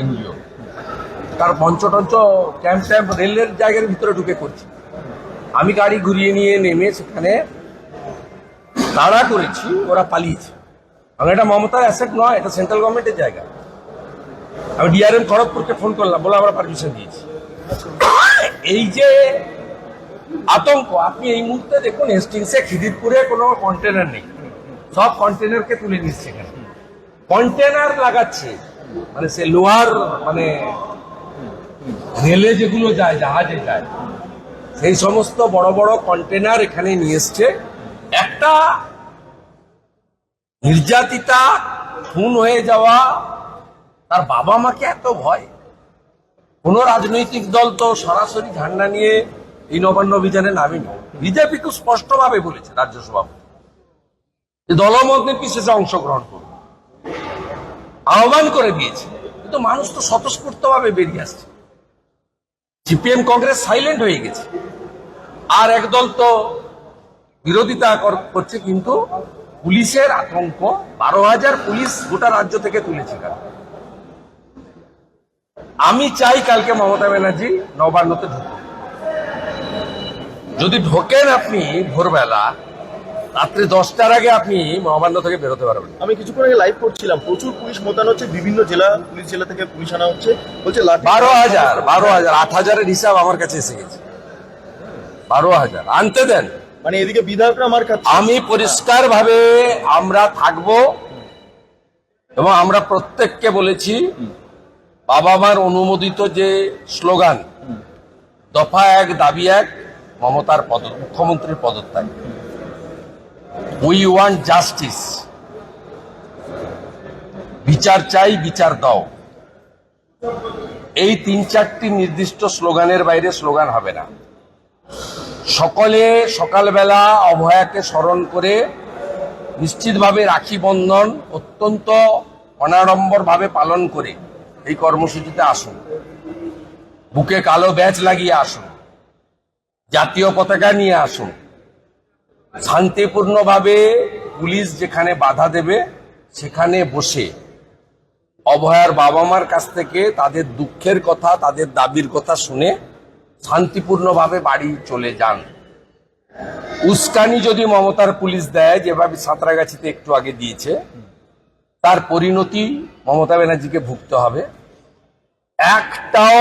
NGO. তার মঞ্চটঞ্চ camp temp, রেলের জায়গার ভিতরে ঢুকে করছে আমি গাড়ি ঘুরিয়ে নিয়ে নেমে সেখানে তাড়া করেছি, ওরা পালিয়েছে। কারণ এটা মমতার অ্যাসেট নয়, এটা সেন্ট্রাল গভর্নমেন্টের জায়গা। আমি ডিআরএম খড়গপুরকে ফোন করলাম বলে আমরা পারমিশন দিয়েছি। এই যে আতঙ্ক, আপনি এই মুহূর্তে দেখুন, হেস্টিংসে খিদিরপুরে কোনো কন্টেনার নেই। সব কন্টেনারকে তুলে নিচ্ছে এখানে। কন্টেনার লাগাচ্ছে। মানে সে লোহার মানে রেলে যেগুলো যায়, জাহাজে যায়, সেই সমস্ত বড় বড় কন্টেনার এখানে নিয়ে এসছে। একটা নির্যাতিতা, খুন হয়ে যাওয়া, তার বাবা মাকে এত ভয়। কোন রাজনৈতিক দল তো সরাসরি ঝান্ডা নিয়ে এই নবান্ন অভিযানে নামেনি। বিজেপি তো স্পষ্টভাবে বলেছে রাজ্য সভাপতি দলমত নির্বিশেষে অংশগ্রহণ করবে। আহ্বান করে দিয়েছে। কিন্তু মানুষ তো স্বতঃস্ফূর্ত ভাবে বেরিয়ে আসছে। সিপিএম কংগ্রেস সাইলেন্ট হয়ে গেছে। আর একদল তো বিরোধিতা কর- করছে, কিন্তু পুলিশের আতঙ্ক, বারো হাজার পুলিশ গোটা রাজ্য থেকে তুলেছে আমি চাই কালকে মমতা ব্যানার্জি নবান্নতে ঢুকুন যদি ঢোকেন আপনি ভোরবেলা রাত্রি দশটার আগে আপনি নবান্ন থেকে বেরোতে পারবেন। আমি কিছুক্ষণ আগে লাইভ করছিলাম। প্রচুর পুলিশ মোতায়েন হচ্ছে বিভিন্ন জেলা পুলিশ জেলা থেকে পুলিশ আনা হচ্ছে। বলছে বারো হাজার বারো হাজার আট হাজারের হিসাব আমার কাছে এসে গেছে। বারো হাজার আনতে দেন। মানে এদিকে বিধায়করা আমার কাছে আমি পরিষ্কার ভাবে আমরা থাকব এবং আমরা প্রত্যেককে বলেছি বাবা মার অনুমোদিত যে স্লোগান দফা এক দাবি এক মমতার পদ মুখ্যমন্ত্রীর পদত্যাগ। উই ওয়ান্ট জাস্টিস বিচার চাই, বিচার দাও। এই তিন চারটি নির্দিষ্ট স্লোগানের বাইরে স্লোগান হবে না। সকলে সকালবেলা অভয়াকে স্মরণ করে নিশ্চিতভাবে রাখি বন্ধন অত্যন্ত অনাড়ম্বরভাবে পালন করে এই কর্মসূচিতে আসুন। বুকে কালো ব্যাচ লাগিয়ে আসুন। জাতীয় পতাকা নিয়ে আসুন। শান্তিপূর্ণভাবে পুলিশ যেখানে বাধা দেবে, সেখানে বসে অভয়ার বাবা মার কাছ থেকে তাদের দুঃখের কথা, তাদের দাবির কথা শুনে শান্তিপূর্ণভাবে বাড়ি চলে যান। উস্কানি যদি মমতার পুলিশ দেয়, যেভাবে সাঁতরাগাছিতে একটু আগে দিয়েছে, তার পরিণতি মমতা ব্যানার্জিকে ভুগতে হবে। একটাও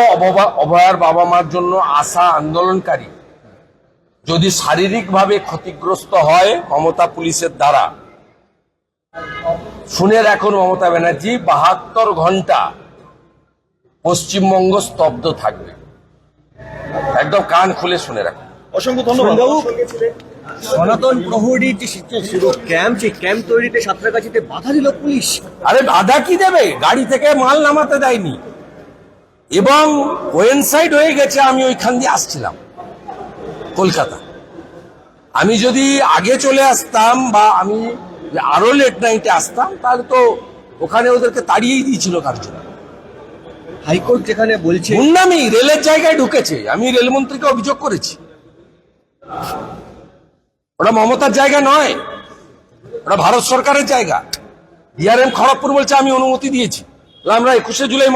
অভয়ার বাবা মার জন্য আশা আন্দোলনকারী যদি শারীরিকভাবে ক্ষতিগ্রস্ত হয় মমতা পুলিশের দ্বারা। শুনে রাখুন মমতা ব্যানার্জি বাহাত্তর ঘণ্টা পশ্চিমবঙ্গ স্তব্ধ থাকবে। একদম কান খুলে শুনে রাখুন। অসংখ্য ধন্যবাদ। সনাতন প্রহরীর যে শুরু ক্যাম্প সেই ক্যাম্প তৈরিতে সাঁতরাগাছিতে বাধা দিল পুলিশ। আরে বাধা কি দেবে? গাড়ি থেকে মাল নামাতে দেয়নি। এবং ওয়েনসাইড হয়ে গেছে আমি ওইখান দিয়ে আসছিলাম। কলকাতা। আমি যদি আগে চলে আসতাম বা আমি আরও লেট নাইটে আসতাম তাহলে তো ওখানে ওদেরকে তাড়িয়েই দিয়েছিল কার জন্য হাইকোর্ট যেখানে বলছে গুন্ডামি রেলের জায়গায় ঢুকেছে। আমি রেলমন্ত্রীকে অভিযোগ করেছি। ওটা মমতার জায়গা নয়। ওটা ভারত সরকারের জায়গা। ডিআরএম খড়গপুর বলছে আমি অনুমতি দিয়েছি। আমরা একুশে জুলাই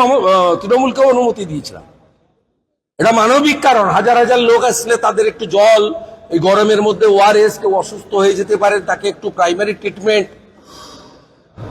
তৃণমূলকেও অনুমতি দিয়েছিলাম। এটা মানবিক কারণ। হাজার হাজার লোক আসলে তাদের একটু জল, এই গরমের মধ্যে ওআরএস কেউ অসুস্থ হয়ে যেতে পারে, তাকে একটু প্রাইমারি ট্রিটমেন্ট